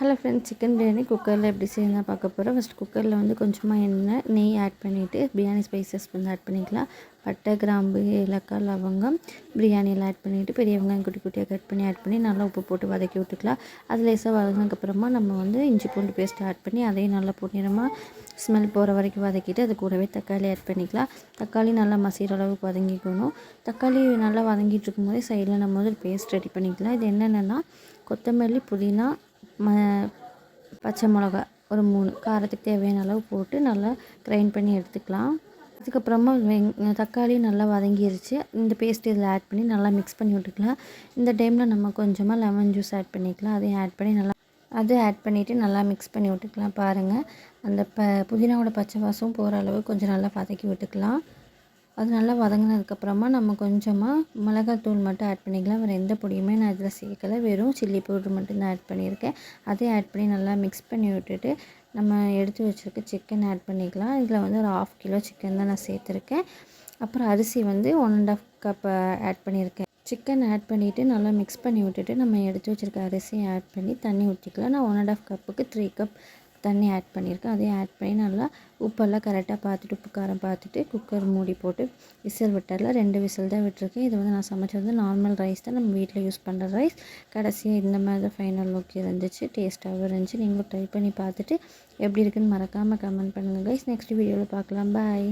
Hello friends chicken biryani குக்கரில் எப்படி செய்யலாம் பார்க்க போகிறோம் ஃபஸ்ட் குக்கரில் வந்து கொஞ்சமாக எண்ணெய் நெய் ஆட் பண்ணிவிட்டு பிரியாணி ஸ்பைசஸ் வந்து ஆட் பண்ணிக்கலாம். பட்டை கிராம்பு ஏலக்காய் லவங்கம் பிரியாணியில் ஆட் பண்ணிவிட்டு பெரிய வெங்காயம் குட்டி குட்டியாக கட் பண்ணி ஆட் பண்ணி நல்லா உப்பு போட்டு வதக்கி விட்டுக்கலாம். அது லேசாக வதங்கினதுக்கப்புறமா நம்ம வந்து இஞ்சி பூண்டு பேஸ்ட் ஆட் பண்ணி அதையும் நல்லா பொன்னிறமாக ஸ்மெல் போகிற வரைக்கும் வதக்கிட்டு அது கூடவே தக்காளி ஆட் பண்ணிக்கலாம். தக்காளி நல்லா மசிகிற அளவுக்கு வதங்கிக்கணும். தக்காளி நல்லா வதங்கிட்டு இருக்கும்போதே சைடில் நம்ம வந்து பேஸ்ட் ரெடி பண்ணிக்கலாம். இது என்னென்னா கொத்தமல்லி புதினா ம பச்சை மிளகா ஒரு மூணு காரத்துக்கு தேவையான அளவு போட்டு நல்லா கிரைண்ட் பண்ணி எடுத்துக்கலாம். அதுக்கப்புறமா வெங் தக்காளி நல்லா வதங்கிருச்சு. இந்த பேஸ்ட் இதில் ஆட் பண்ணி நல்லா மிக்ஸ் பண்ணி விட்டுக்கலாம். இந்த டைமில் நம்ம கொஞ்சமாக லெமன் ஜூஸ் ஆட் பண்ணிக்கலாம். அதையும் ஆட் பண்ணி நல்லா அது ஆட் பண்ணிவிட்டு நல்லா மிக்ஸ் பண்ணி விட்டுக்கலாம். பாருங்கள் அந்த ப புதினாவோட பச்சை வாசம் போகிற அளவு கொஞ்சம் நல்லா வதக்கி விட்டுக்கலாம். அது நல்லா வதங்கினதுக்கப்புறமா நம்ம கொஞ்சமாக மிளகாத்தூள் மட்டும் ஆட் பண்ணிக்கலாம். வேறு எந்த பொடியுமே நான் இதில் சேர்க்கலை. வெறும் சில்லி பவுடர் மட்டும் தான் ஆட் பண்ணியிருக்கேன். அதையும் ஆட் பண்ணி நல்லா மிக்ஸ் பண்ணி விட்டுட்டு நம்ம எடுத்து வச்சுருக்க சிக்கன் ஆட் பண்ணிக்கலாம். இதில் வந்து ஒரு ஆஃப் கிலோ சிக்கன் தான் நான் சேர்த்துருக்கேன். அப்புறம் அரிசி வந்து one and half cup add பண்ணியிருக்கேன். சிக்கன் ஆட் பண்ணிவிட்டு நல்லா மிக்ஸ் பண்ணி விட்டுட்டு நம்ம எடுத்து வச்சுருக்க அரிசியை ஆட் பண்ணி தண்ணி ஊற்றிக்கலாம் நான் ஒன் அண்ட் ஆஃப் கப்புக்கு த்ரீ கப் தண்ணி ஆட் பண்ணியிருக்கேன். அதையும் ஆட் பண்ணி நல்லா உப்பெல்லாம் கரெக்டாக பார்த்துட்டு உப்பு காரம் பார்த்துட்டு குக்கர் மூடி போட்டு விசில் விட்டாரில் ரெண்டு விசில் தான் விட்டுருக்கேன். இது வந்து நான் சமைச்சது வந்து நார்மல் ரைஸ் தான். நம்ம வீட்டில் யூஸ் பண்ணுற ரைஸ் கடைசியாக இந்த மாதிரி தான் ஃபைனல் லுக் இருந்துச்சு. டேஸ்ட்டாகவும் இருந்துச்சு. நீங்களும் ட்ரை பண்ணி பார்த்துட்டு எப்படி இருக்குன்னு மறக்காமல் கமெண்ட் பண்ணுங்கள் கைஸ் நெக்ஸ்ட் வீடியோவில் பார்க்கலாம். பாய்